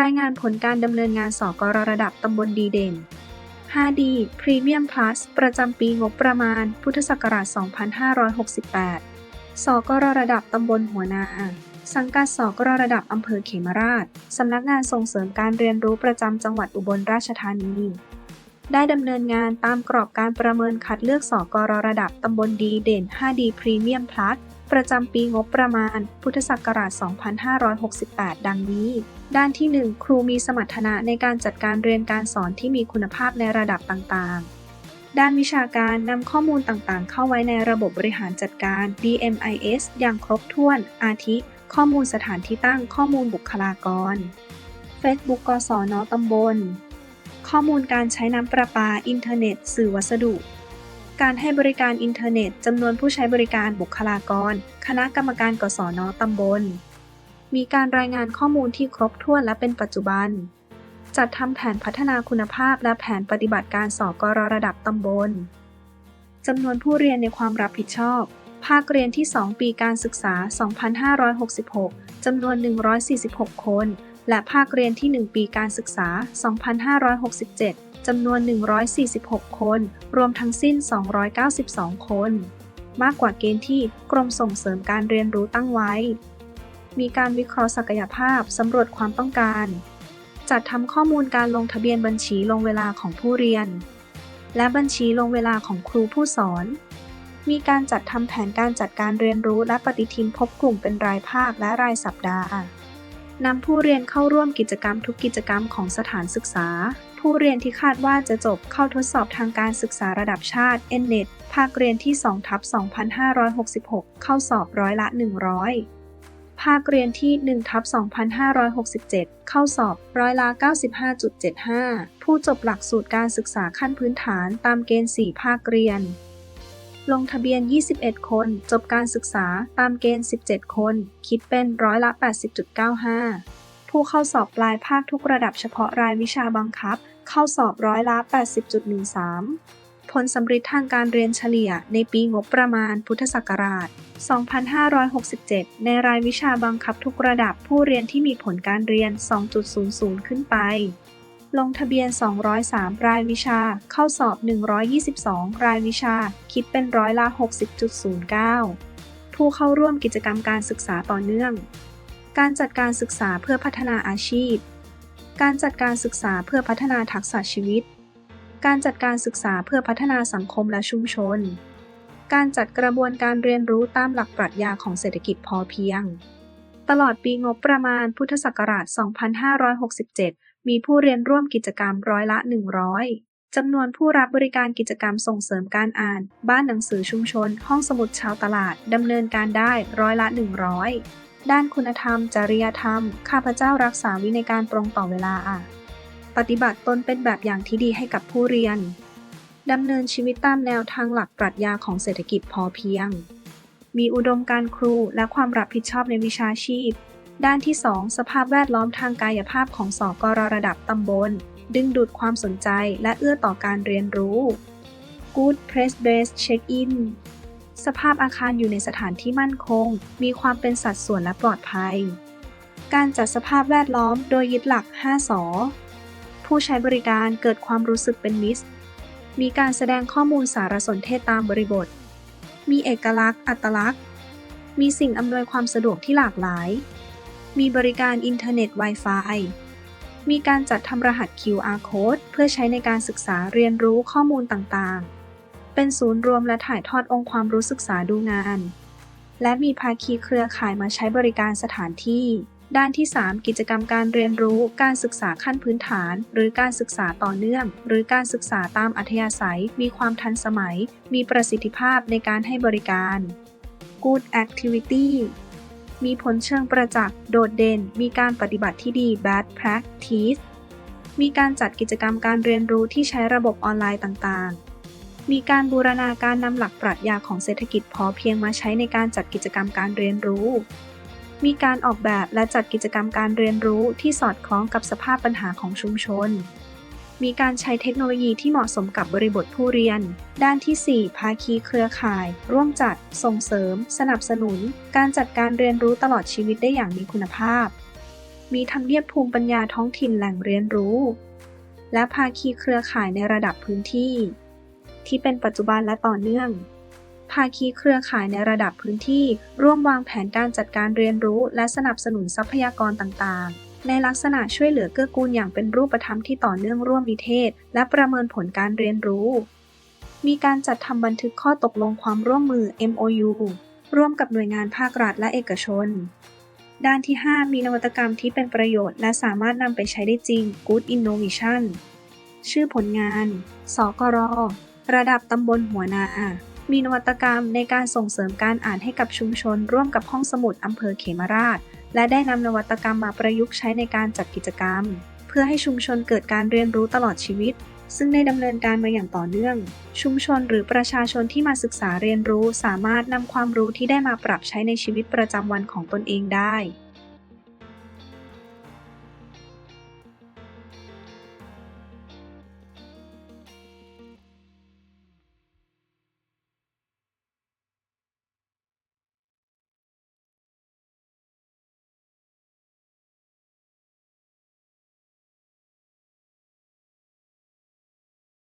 รายงานผลการดำเนินงานสกรระดับตำบลดีเด่น 5D Premium Plus ประจำปีงบประมาณ พุทธศักราช 2568 สกรระดับตำบลหัวนา สังกัดสกรระดับอำเภอเขมราช สำนักงานส่งเสริมการเรียนรู้ประจำจังหวัดอุบลราชธานี ได้ดำเนินงานตามกรอบการประเมินคัดเลือกสกรระดับตำบลดีเด่น 5D Premium Plus ประจำปีงบประมาณ พุทธศักราช 2568 ดังนี้ ด้านที่ 1 ครูมีสมรรถนะในการจัดการเรียนการสอนที่มีคุณภาพในระดับต่างๆ ด้านวิชาการนำข้อมูลต่างๆ เข้าไว้ในระบบบริหารจัดการ DMIS อย่างครบถ้วน อาทิ ข้อมูลสถานที่ตั้งข้อมูลบุคลากร Facebook กศนตำบล ข้อมูลการใช้น้ำประปา อินเทอร์เน็ต สื่อวัสดุ การให้บริการอินเทอร์เน็ตจำนวนผู้ใช้บริการบุคลากร คณะกรรมการกศนตำบล มีการรายงานข้อมูลที่ครบถ้วนและเป็นปัจจุบัน จัดทำแผนพัฒนาคุณภาพและแผนปฏิบัติการสอกรระดับตำบลจำนวนผู้เรียนในความรับผิดชอบ ภาคเรียนที่ 2 ปีการศึกษา 2566 จำนวน 146 คน และภาคเรียนที่ 1 ปีการศึกษา 2567 จำนวน 146 คน รวมทั้งสิ้น 292 คน มากกว่าเกณฑ์ที่กรมส่งเสริมการเรียนรู้ตั้งไว้ มีการวิเคราะห์ศักยภาพสำรวจความต้องการ จัดทำข้อมูลการลงทะเบียนบัญชีลงเวลาของผู้เรียน และบัญชีลงเวลาของครูผู้สอน มีการจัดทำแผนการจัดการเรียนรู้และปฏิทินพบกลุ่มเป็นรายภาคและรายสัปดาห์ นำผู้เรียนเข้าร่วมกิจกรรมทุกกิจกรรมของสถานศึกษา ผู้เรียนที่คาดว่าจะจบเข้าทดสอบทางการศึกษาระดับชาติ NNET ภาคเรียนที่2ทับ2566 เข้าสอบร้อยละ 100 ภาคเรียนที่1ทับ2567 เข้าสอบร้อยละ 95.75 ผู้จบหลักสูตรการศึกษาขั้นพื้นฐานตามเกณฑ์ 4 ภาคเรียน ลงทะเบียน 21 คน จบการศึกษาตามเกณฑ์ 17 คน คิดเป็นร้อยละ 80.95 ผู้เข้าสอบปลายภาคทุกระดับเฉพาะรายวิชาบังคับ เข้าสอบร้อยละ 80.13 ผลสำริดทางการเรียนเฉลี่ยในปีงบประมาณพุทธศักราช 2567 ในรายวิชาบังคับทุกระดับผู้เรียนที่มีผลการเรียน 2.00 ขึ้นไป ลงทะเบียน 203 รายวิชา เข้าสอบ 122 รายวิชา คิดเป็นร้อยละ 60.09 ผู้เข้าร่วมกิจกรรมการศึกษาต่อเนื่อง การจัดการศึกษาเพื่อพัฒนาอาชีพ การจัดการศึกษาเพื่อพัฒนาทักษะชีวิต การจัดการศึกษาเพื่อพัฒนาสังคมและชุมชน การจัดกระบวนการเรียนรู้ตามหลักปรัชญาของเศรษฐกิจพอเพียง ตลอดปีงบประมาณพุทธศักราช 2567 มีผู้เรียนร่วมกิจกรรมร้อยละ 100จำนวนผู้รับบริการกิจกรรมส่งเสริมการอ่าน บ้านหนังสือชุมชน ห้องสมุดชาวตลาดดำเนินการได้ร้อยละ 100 ด้านคุณธรรม จริยธรรม ข้าพเจ้ารักษาวินัยการตรงต่อเวลาปฏิบัติตนเป็นแบบอย่างที่ดีให้กับผู้เรียน ดำเนินชีวิตตามแนวทางหลักปรัชญาของเศรษฐกิจพอเพียง มีอุดมการครูและความรับผิดชอบในวิชาชีพ ด้านที่ 2 สภาพแวดล้อมทางกายภาพของสอกรระดับตำบล ดึงดูดความสนใจและเอื้อต่อการเรียนรู้ Good Press Based Check-in สภาพอาคารอยู่ในสถานที่มั่นคง มีความเป็นสัดส่วนและปลอดภัย การจัดสภาพแวดล้อมโดยยึดหลัก 5สอผู้ใช้บริการเกิดความรู้สึกเป็นมิตร มีการแสดงข้อมูลสารสนเทศตามบริบท มีเอกลักษณ์ อัตลักษณ์ มีสิ่งอำนวยความสะดวกที่หลากหลาย มีบริการอินเทอร์เน็ต Wi-Fi มีการจัดทำรหัส QR Code เพื่อใช้ในการศึกษาเรียนรู้ข้อมูลต่างๆ เป็นศูนย์รวมและถ่ายทอดองค์ความรู้ศึกษาดูงาน และมีภาคีเครือข่ายมาใช้บริการสถานที่ ด้านที่ 3 กิจกรรมการเรียนรู้ การศึกษาขั้นพื้นฐาน หรือการศึกษาต่อเนื่อง หรือการศึกษาตามอัธยาศัย มีความทันสมัย มีประสิทธิภาพในการให้บริการ Good Activity มีผลเชิงประจักษ์ โดดเด่น มีการปฏิบัติที่ดี Bad Practice มีการจัดกิจกรรมการเรียนรู้ที่ใช้ระบบออนไลน์ต่างๆ มีการบูรณาการนำหลักปรัชญาของเศรษฐกิจพอเพียงมาใช้ในการจัดกิจกรรมการเรียนรู้ มีการออกแบบและจัดกิจกรรมการเรียนรู้ที่สอดคล้องกับสภาพปัญหาของชุมชน มีการใช้เทคโนโลยีที่เหมาะสมกับบริบทผู้เรียน ด้านที่ 4 ภาคีเครือข่าย ร่วมจัด ส่งเสริม สนับสนุน การจัดการเรียนรู้ตลอดชีวิตได้อย่างมีคุณภาพ มีทำเนียบภูมิปัญญาท้องถิ่นแหล่งเรียนรู้ และภาคีเครือข่ายในระดับพื้นที่ ที่เป็นปัจจุบันและต่อเนื่องภาคีเครือข่ายในระดับพื้นที่ ร่วมวางแผนการจัดการเรียนรู้ และสนับสนุนทรัพยากรต่างๆ ในลักษณะช่วยเหลือเกื้อกูลอย่างเป็นรูปธรรมที่ต่อเนื่องร่วมนิเทศ และประเมินผลการเรียนรู้ มีการจัดทำบันทึกข้อตกลงความร่วมมือ MOU ร่วมกับหน่วยงานภาครัฐและเอกชน ด้านที่ 5 มีนวัตกรรมที่เป็นประโยชน์และสามารถนำไปใช้ได้จริง Good Innovation ชื่อผลงาน สกร ระดับตำบลหัวนา มีนวัตกรรมในการส่งเสริมการอ่านให้กับชุมชน ร่วมกับห้องสมุดอำเภอเขมราช และได้นำนวัตกรรมมาประยุกต์ใช้ในการจัดกิจกรรม เพื่อให้ชุมชนเกิดการเรียนรู้ตลอดชีวิต ซึ่งได้ดำเนินการมาอย่างต่อเนื่อง ชุมชนหรือประชาชนที่มาศึกษาเรียนรู้สามารถนำความรู้ที่ได้มาปรับใช้ในชีวิตประจำวันของตนเองได้